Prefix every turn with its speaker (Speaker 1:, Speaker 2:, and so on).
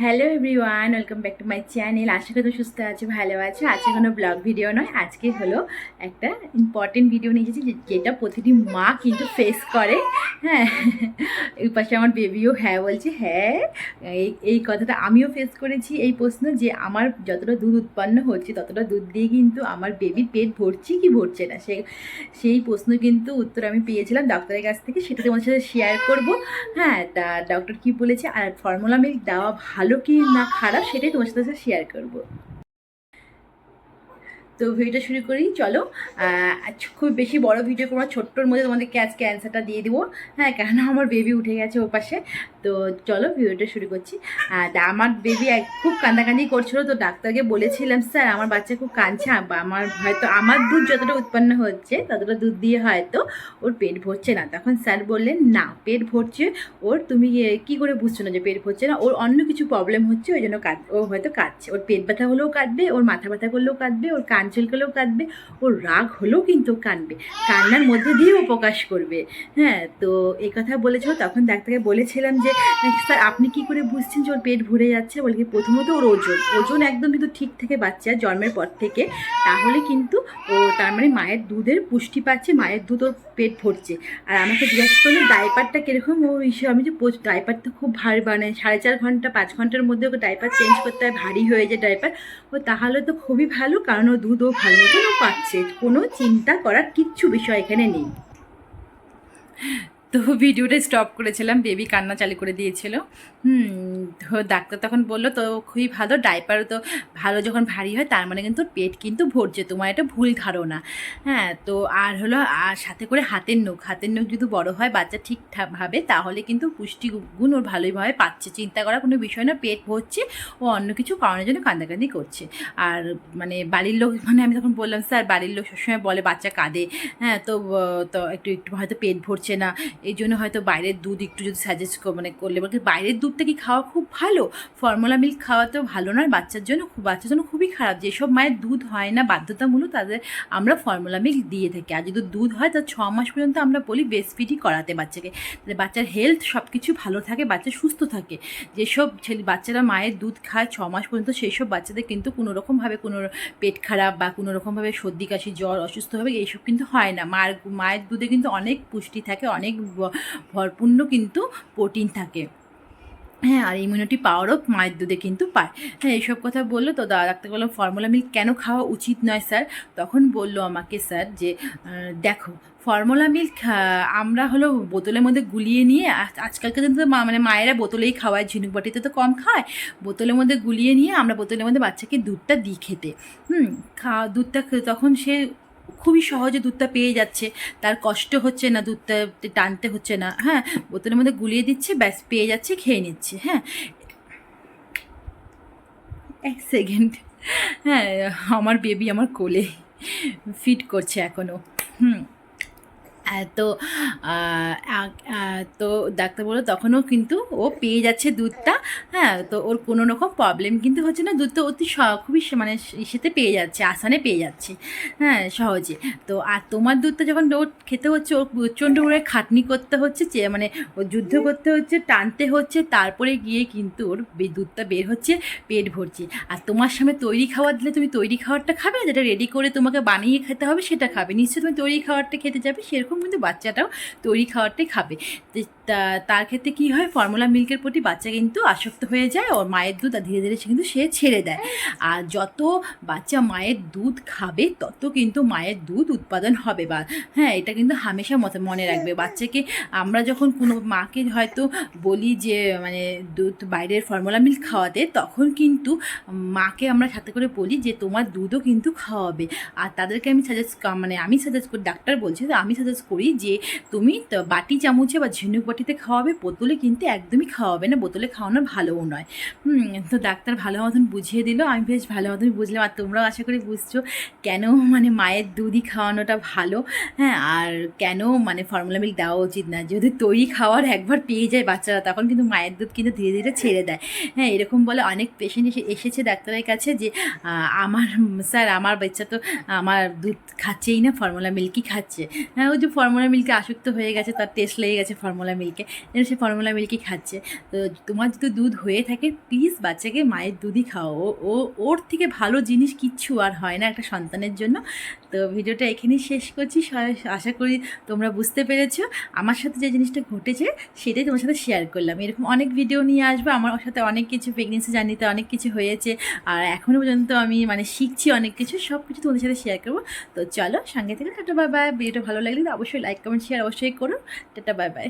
Speaker 1: Hello everyone welcome back to my channel আশা করি তো সুস্থ আছে, ভালো আছে। আজকে কোনো ব্লগ ভিডিও নয়, আজকে হলো একটা ইম্পর্টেন্ট ভিডিও নিয়ে এসেছি যেটা প্রতিটি মা কিন্তু ফেস করে। হ্যাঁ এই পাশে আমার বেবিও হ্যাঁ বলছে হ্যাঁ এই এই কথাটা আমিও ফেস করেছি। এই প্রশ্ন যে আমার যতটা দুধ উৎপন্ন হচ্ছে, ততটা দুধ দিয়ে কিন্তু আমার বেবির পেট ভরছে কি ভরছে না? সে সেই প্রশ্ন কিন্তু উত্তর আমি পেয়েছিলাম ডক্টরের কাছ থেকে। সেটা তোমার সাথে শেয়ার করব। হ্যাঁ তা ডক্টর কি বলেছে? আর ফর্মুলা মিল্ক দেওয়া ভালো কি না খারাপ সেটাই তোমার সাথে শেয়ার করব। তো ভিডিওটা শুরু করি চলো। আহ, খুব বেশি বড় ভিডিও করব ছোট্টর মধ্যে তোমাদেরকে আজকে অ্যান্সারটা দিয়ে দিব। হ্যাঁ কেন আমার বেবি উঠে গেছে ও পাশে তো চলো ভিডিওটা শুরু করছি। তা আমার বেবি খুব কান্দাকান্দি করছিল তো ডাক্তারকে বলেছিলাম স্যার আমার বাচ্চা খুব কাঁদছে আম- আমার হয়তো আমার দুধ যতটা উৎপন্ন হচ্ছে ততটা দুধ দিয়ে হয়তো ওর পেট ভরছে না। তখন স্যার বললেন না পেট ভরছে ওর তুমি কি করে বুঝছ না যে পেট ভরছে না? ওর অন্য কিছু প্রবলেম হচ্ছে ওই জন্য কাঁদ ও হয়তো কাঁদছে। ওর পেট ব্যথা হলেও কাঁদবে ওর মাথা ব্যথা করলেও কাঁদবে ওর কান চুলকালেও কাঁদবে ওর রাগ হলেও কিন্তু কাঁদবে কান্নার মধ্যে দিয়েও প্রকাশ করবে। হ্যাঁ তো এই কথা বলেছিল তখন ডাক্তারকে বলেছিলাম যে, স্যার, আপনি কি করে বুঝছেন যে ওর পেট ভরে যাচ্ছে? বলে কি প্রথমত ওর ওজন। ওজন একদম কিন্তু ঠিক থেকে বাচ্চা জন্মের পর থেকে। তাহলে কিন্তু ও তার মানে মায়ের দুধের পুষ্টি পাচ্ছে, মায়ের দুধ ওর পেট ভরছে। আর আমাকে জিজ্ঞাসা করল, ডাইপারটা কীরকম? ও হিসেবে আমি যে ডাইপারটা খুব ভারী মানে সাড়ে চার ঘণ্টা, পাঁচ ঘণ্টার মধ্যে ওকে ডাইপার চেঞ্জ করতে হয়, ভারী হয়ে যায় ডাইপার। ও তাহলে তো খুবই ভালো, কারণ ও দুধ ও ভালো মতন পাচ্ছে কোনো চিন্তা করার কিচ্ছু বিষয় এখানে নেই। তো ভিডিওটা স্টপ করেছিলাম। বেবি কান্না চালু করে দিয়েছিল। হুম, তো ডাক্তার তখন বলল, তো খুবই ভালো ডাইপারও তো ভালো যখন ভারী হয়, তার মানে কিন্তু পেট কিন্তু ভরছে। তোমার এটা ভুল ধারণা। হ্যাঁ তো আর হলো, আর সাথে করে হাতের নখ। হাতের নখ যদি বড় হয়, বাচ্চা ঠিকঠাকভাবে তাহলে কিন্তু পুষ্টি গুণ ওর ভালোইভাবে পাচ্ছে। চিন্তা করার কোনো বিষয় না, পেট ভরছে ও অন্য কিছু কারণের জন্য কান্দাকান্দি করছে। আর মানে বাড়ির লোক মানে আমি তখন বললাম, স্যার, বাড়ির লোক সবসময় বলে বাচ্চা কাঁদে। হ্যাঁ তো তো একটু একটু হয়তো পেট ভরছে না। এই জন্য হয়তো বাইরের দুধ একটু যদি সাজেস্ট মানে করলে। বলতে বাইরের দুধটা কি খাওয়া খুব ভালো? ফর্মুলা মিল্ক খাওয়া তো ভালো নয়, বাচ্চার জন্য বাচ্চার জন্য খুবই খারাপ। যেসব মায়ের দুধ হয় না, বাধ্যতামূলক তাদের আমরা ফর্মুলা মিল্ক দিয়ে থাকি। আর যদি দুধ হয়, তার ছ মাস পর্যন্ত আমরা বলি বেস্টফিটই করাতে বাচ্চাকে। তাহলে বাচ্চার হেলথ সব কিছু ভালো থাকে, বাচ্চা সুস্থ থাকে। যেসব ছেলে বাচ্চারা মায়ের দুধ খায়, ছ মাস পর্যন্ত সেই সব বাচ্চাদের কিন্তু কোনো রকমভাবে কোনো পেট খারাপ বা কোনো রকমভাবে সর্দি, কাশি, জ্বর, অসুস্থ হবে, এইসব কিন্তু হয় না। মায়ের মায়ের দুধে কিন্তু অনেক পুষ্টি থাকে, অনেক ভরপূর্ণ কিন্তু প্রোটিন থাকে। হ্যাঁ আর ইমিউনিটি পাওয়ারও মায়ের দুধে কিন্তু পায়। হ্যাঁ এইসব কথা বলল তো ডাক্তার বলল ফর্মুলা মিল্ক কেন খাওয়া উচিত নয়, স্যার? তখন বলল আমাকে, স্যার, যে দেখো ফর্মুলা মিল্ক আমরা হলো বোতলের মধ্যে গুলিয়ে নিয়ে, আজ- আজকালকার দিনে তো মানে মায়েরা বোতলেই খাওয়ায়, ঝিনুক বাটিতে তো কম খায়। বোতলের মধ্যে গুলিয়ে নিয়ে আমরা বোতলের মধ্যে বাচ্চাকে দুধটা দিই খেতে। হুম খাওয়া দুধটা তখন সে খুবই সহজে দুধটা পেয়ে যাচ্ছে। তার কষ্ট হচ্ছে না, দুধটা টানতে হচ্ছে না। হ্যাঁ বোতলের মধ্যে গুলিয়ে দিচ্ছে, ব্যাস, পেয়ে যাচ্ছে, খেয়ে নিচ্ছে। হ্যাঁ। এক সেকেন্ড। হ্যাঁ আমার বেবি আমার কোলে ফিট করছে এখনও হুম। তো তো ডাক্তার বলল, তখনও কিন্তু ও পেয়ে যাচ্ছে দুধটা। হ্যাঁ তো ওর কোনো রকম প্রবলেম কিন্তু হচ্ছে না, দুধটা অতি খুবই মানে ইসেতে পেয়ে যাচ্ছে, আসানে পেয়ে যাচ্ছে। হ্যাঁ সহজে। তো, আর তোমার দুধটা যখন ওর খেতে হচ্ছে, ওর প্রচণ্ড করে খাটনি করতে হচ্ছে, যে মানে ও যুদ্ধ করতে হচ্ছে, টানতে হচ্ছে, তারপরে গিয়ে কিন্তু ওর দুধটা বের হচ্ছে, পেট ভরছে। আর তোমার সামনে তৈরি খাবার দিলে তুমি তৈরি খাবারটা খাবে? যেটা রেডি করে তোমাকে বানিয়ে খেতে হবে, সেটা খাবে। নিশ্চয়ই তুমি তৈরি খাবারটা খেতে যাবে, সেরকম কিন্তু বাচ্চাটাও তৈরি খাবারটাই খাবে। তো তা- তার ক্ষেত্রে কী হয়? ফর্মুলা মিল্কের প্রতি বাচ্চা কিন্তু আসক্ত হয়ে যায় ওর মায়ের দুধ আর ধীরে ধীরে সে কিন্তু সে ছেড়ে দেয়। আর যত বাচ্চা মায়ের দুধ খাবে তত কিন্তু মায়ের দুধ উৎপাদন হবে বা হ্যাঁ এটা কিন্তু হামেশা মতে মনে রাখবে। বাচ্চাকে আমরা যখন কোনো মাকে হয়তো বলি যে মানে দুধ বাইরের ফর্মুলা মিল্ক খাওয়াতে তখন কিন্তু মাকে আমরা সাথে করে বলি যে তোমার দুধও কিন্তু খাওয়াবে। আর তাদেরকে আমি সাজেস্ট মানে আমি সাজেস্ট করি ডাক্তার বলছে আমি সাজেস্ট করি যে তুমি বাটি চামচে বা ঝিনুক বাটিতে খাওয়াবে, বোতলে কিন্তু একদমই খাওয়াবে না, বোতলে খাওয়ানো ভালোও নয়। তো ডাক্তার ভালো মতন বুঝিয়ে দিল, আমি বেশ ভালো মতন বুঝলাম, আর তোমরাও আশা করি বুঝছ কেন মানে মায়ের দুধই খাওয়ানোটা ভালো হ্যাঁ আর কেন মানে ফর্মুলা মিল্ক দেওয়া উচিত না। যদি তৈরি খাওয়ার একবার পেয়ে যায় বাচ্চারা, তখন কিন্তু মায়ের দুধ কিন্তু ধীরে ধীরে ছেড়ে দেয়। হ্যাঁ এরকম বলে অনেক পেশেন্ট এসে, এসেছে ডাক্তারের কাছে যে আমার, স্যার আমার বাচ্চা তো আমার দুধ খাচ্ছেই না ফর্মুলা মিল্কই খাচ্ছে। হ্যাঁ ওই যে ফর্মুলা মিল্কে আসক্ত হয়ে গেছে, তার টেস্ট লেগে গেছে ফর্মুলা মিল্কে, যেন সে ফর্মুলা মিল্কই খাচ্ছে। তো তোমার যদি দুধ হয়ে থাকে প্লিজ বাচ্চাকে মায়ের দুধই খাও ও ওর থেকে ভালো জিনিস কিচ্ছু আর হয় না একটা সন্তানের জন্য। তো ভিডিওটা এখানেই শেষ করছি। আশা করি তোমরা বুঝতে পেরেছ। আমার সাথে যে জিনিসটা ঘটেছে, সেটাই তোমার সাথে শেয়ার করলাম। এরকম অনেক ভিডিও নিয়ে আসব। আমার সাথে অনেক কিছু প্রেগনেন্সি জার্নিতে অনেক কিছু হয়েছে। আর এখনও পর্যন্ত আমি মানে শিখছি অনেক কিছু। সব কিছু তোমাদের সাথে শেয়ার করব। তো চলো সঙ্গে থেকে টাটা বাই বাই ভিডিওটা ভালো লাগলে অবশ্যই লাইক কমেন্ট শেয়ার অবশ্যই করো। Tata bye bye